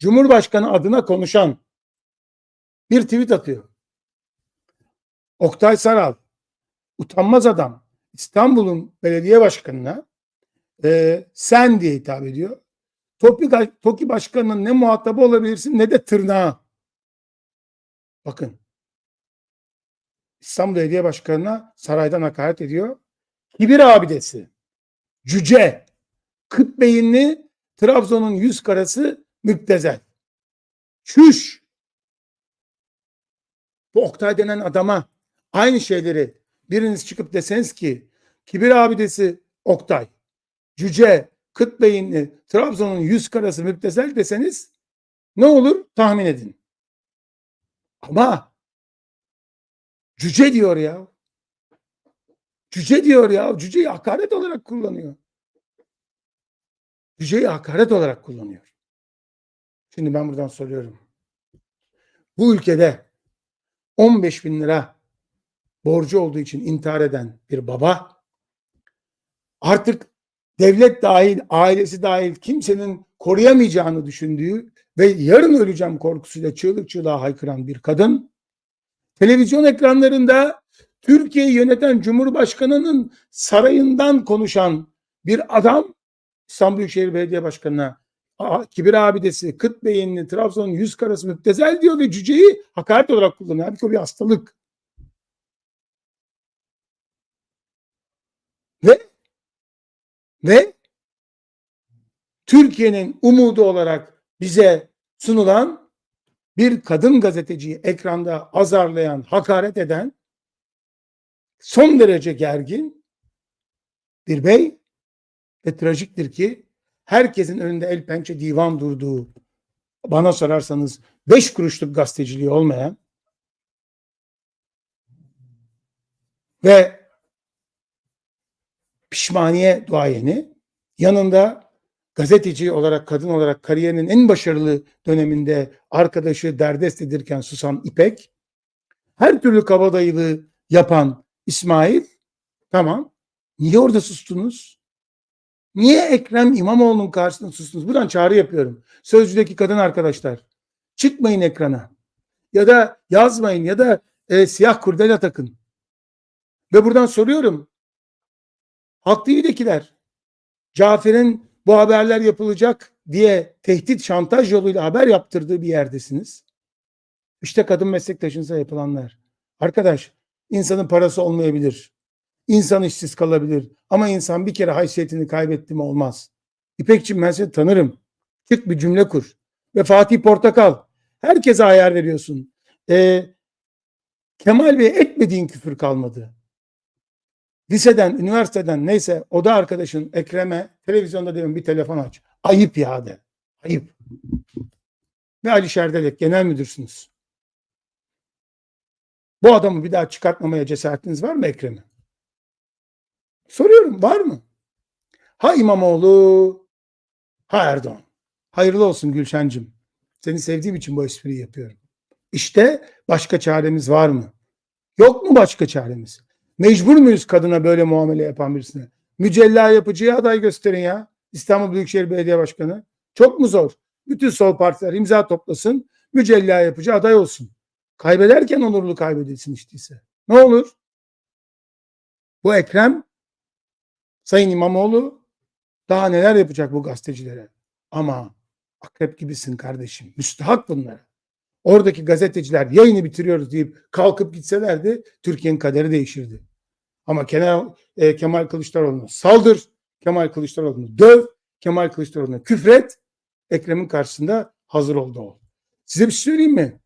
Cumhurbaşkanı adına konuşan bir tweet atıyor. Oktay Saral, utanmaz adam, İstanbul'un belediye başkanına e, sen diye hitap ediyor. Topi, Toki başkanının ne muhatabı olabilirsin ne de tırnağı. Bakın. İstanbul Belediye Başkanı'na saraydan hakaret ediyor. Kibir abidesi. Cüce. Kıt beyinli Trabzon'un yüz karası müptezel. Çüş. Bu Oktay denen adama aynı şeyleri biriniz çıkıp deseniz ki kibir abidesi Oktay, cüce, kıt beyinli, Trabzon'un yüz karası müptezel deseniz ne olur tahmin edin. Ama cüce diyor ya. Cüce diyor ya. Cüceyi hakaret olarak kullanıyor. Cüceyi hakaret olarak kullanıyor. Şimdi ben buradan soruyorum. Bu ülkede 15 bin lira borcu olduğu için intihar eden bir baba artık devlet dahil, ailesi dahil kimsenin koruyamayacağını düşündüğü ve yarın öleceğim korkusuyla çığlık çığlığa haykıran bir kadın televizyon ekranlarında Türkiye'yi yöneten Cumhurbaşkanı'nın sarayından konuşan bir adam İstanbul Büyükşehir Belediye Başkanı'na kibir abidesi, kıt beyinli, Trabzon'un yüz karası müptezel diyor ve cüceyi hakaret olarak kullanıyor. Halbuki o bir hastalık. Ve ve Türkiye'nin umudu olarak bize sunulan bir kadın gazeteciyi ekranda azarlayan, hakaret eden son derece gergin bir bey ve trajiktir ki herkesin önünde el pençe divan durduğu bana sorarsanız beş kuruşluk gazeteciliği olmayan ve pişmaniye duayeni yanında gazeteci olarak kadın olarak kariyerinin en başarılı döneminde arkadaşı derdest edirken susan İpek her türlü kabadayılığı yapan İsmail tamam niye orada sustunuz? Niye Ekrem İmamoğlu'nun karşısında sustunuz? Buradan çağrı yapıyorum. Sözcüdeki kadın arkadaşlar. Çıkmayın ekrana. Ya da yazmayın ya da e, siyah kurdela takın. Ve buradan soruyorum. Halk TV'dekiler Cafer'in bu haberler yapılacak diye tehdit şantaj yoluyla haber yaptırdığı bir yerdesiniz. İşte kadın meslektaşınıza yapılanlar. Arkadaş insanın parası olmayabilir. İnsan işsiz kalabilir. Ama insan bir kere haysiyetini kaybetti mi olmaz. İpekçim ben seni tanırım. Çık bir cümle kur. Ve Fatih Portakal. Herkese ayar veriyorsun. Ee, Kemal Bey etmediğin küfür kalmadı. Liseden, üniversiteden neyse oda arkadaşın Ekrem'e televizyonda demin bir telefon aç. Ayıp ya de. Ayıp. Ve Ali Şerdelek genel müdürsünüz. Bu adamı bir daha çıkartmamaya cesaretiniz var mı Ekrem'e? Soruyorum var mı? Ha İmamoğlu, ha Erdoğan. Hayırlı olsun Gülşen'cim. Seni sevdiğim için bu espriyi yapıyorum. İşte başka çaremiz var mı? Yok mu başka çaremiz? Mecbur muyuz kadına böyle muamele yapan birisine? Mücella yapıcıya aday gösterin ya. İstanbul Büyükşehir Belediye Başkanı. Çok mu zor? Bütün sol partiler imza toplasın. Mücella yapıcı aday olsun. Kaybederken onurlu kaybedilsin işteyse. Ne olur? Bu Ekrem Sayın İmamoğlu daha neler yapacak bu gazetecilere? Ama akrep gibisin kardeşim. Müstahak bunlara. Oradaki gazeteciler yayını bitiriyoruz deyip kalkıp gitselerdi Türkiye'nin kaderi değişirdi. Ama Kemal, e, Kemal Kılıçdaroğlu'na saldır, Kemal Kılıçdaroğlu'nu döv, Kemal Kılıçdaroğlu'na küfret, Ekrem'in karşısında hazır oldu o. Size bir şey söyleyeyim mi?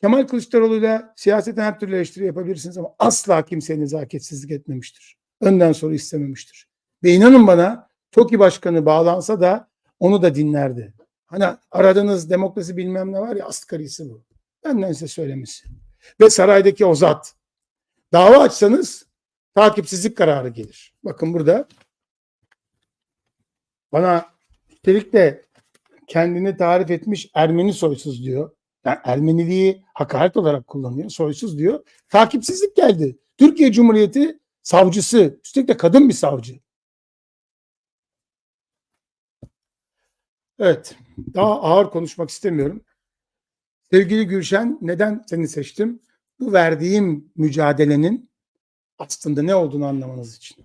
Kemal Kılıçdaroğlu'yla siyaseten her türlü eleştiri yapabilirsiniz ama asla kimseye nezaketsizlik etmemiştir. Önden sonra istememiştir. Ve inanın bana TOKİ Başkanı bağlansa da onu da dinlerdi. Hani aradığınız demokrasi bilmem ne var ya asgarisi bu. Benden size söylemesi. Ve saraydaki o zat. Dava açsanız takipsizlik kararı gelir. Bakın burada bana üstelik de kendini tarif etmiş Ermeni soysuz diyor. Yani Ermeniliği hakaret olarak kullanıyor. Soysuz diyor. Takipsizlik geldi. Türkiye Cumhuriyeti savcısı, üstelik de kadın bir savcı. Evet. Daha ağır konuşmak istemiyorum. Sevgili Gülşen neden seni seçtim? Bu verdiğim mücadelenin aslında ne olduğunu anlamanız için.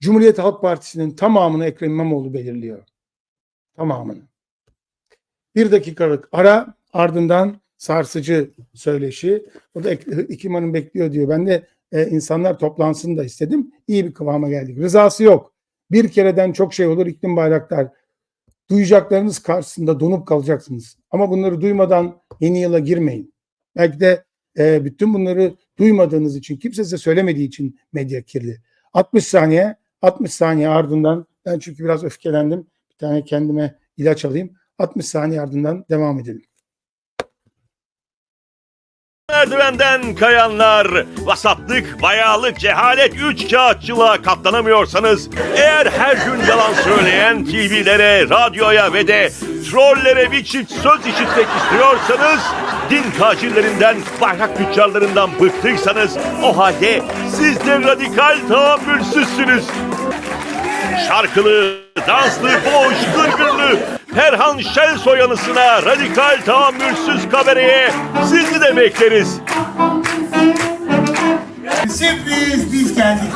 Cumhuriyet Halk Partisi'nin tamamını Ekrem İmamoğlu belirliyor. Tamamını. Bir dakikalık ara ardından sarsıcı söyleşi. O da Ek- İkim Hanım bekliyor diyor. Ben de e, insanlar toplansın da istedim. İyi bir kıvama geldik. Rızası yok. Bir kereden çok şey olur iklim bayraktar. Duyacaklarınız karşısında donup kalacaksınız. Ama bunları duymadan yeni yıla girmeyin. Belki de e, bütün bunları duymadığınız için, kimse size söylemediği için medya kirli. 60 saniye, 60 saniye ardından ben çünkü biraz öfkelendim. Bir tane kendime ilaç alayım. 60 saniye ardından devam edelim. Merdivenden kayanlar, vasatlık, bayağılık, cehalet, üç kağıtçılığa katlanamıyorsanız, eğer her gün yalan söyleyen TV'lere, radyoya ve de trollere bir çift söz işitmek istiyorsanız, din tacirlerinden, bayrak tüccarlarından bıktıysanız, o halde siz de radikal tahammülsüzsünüz. Şarkılı, danslı, boş, gırgırlı, Perhan Şensoy anısına radikal tahammülsüz kabareye sizi de bekleriz. Sürpriz biz geldik.